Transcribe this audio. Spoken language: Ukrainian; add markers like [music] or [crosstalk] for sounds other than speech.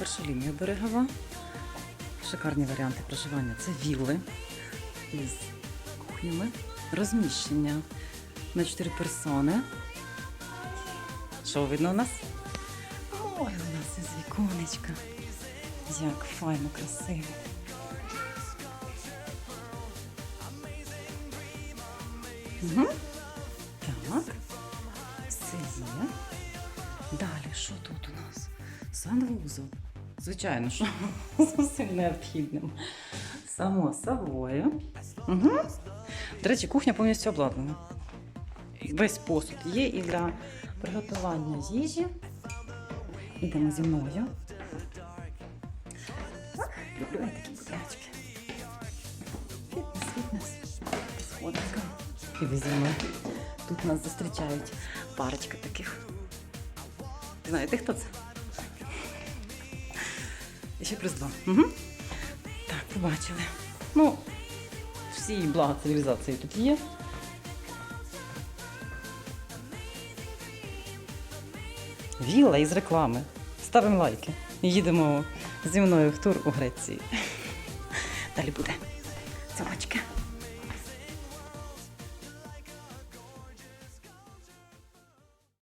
Перша лінія берегова. Шикарні варіанти проживання. Це вілли із кухнями. Розміщення на 4 персони. Що видно у нас? Ой, у нас із віконечка. Як файно, красиво. Угу. Так. Все є. Далі, що тут у нас? Санвузол. Звичайно, що [laughs] з усім необхідним. Само собою. Угу. До речі, кухня повністю обладнана. Весь посуд є і для приготування їжі. Ідемо зі мною. Ах, Люблю я такі фітнес. Сходинка. І ви. Тут нас зустрічають парочка таких. Знаєте, хто це? І ще. Угу. Так, побачили. Ну, всі блага цивілізації тут є. Вілла із реклами. Ставимо лайки. Їдемо зі мною в тур у Греції. Далі буде. Цьомочки.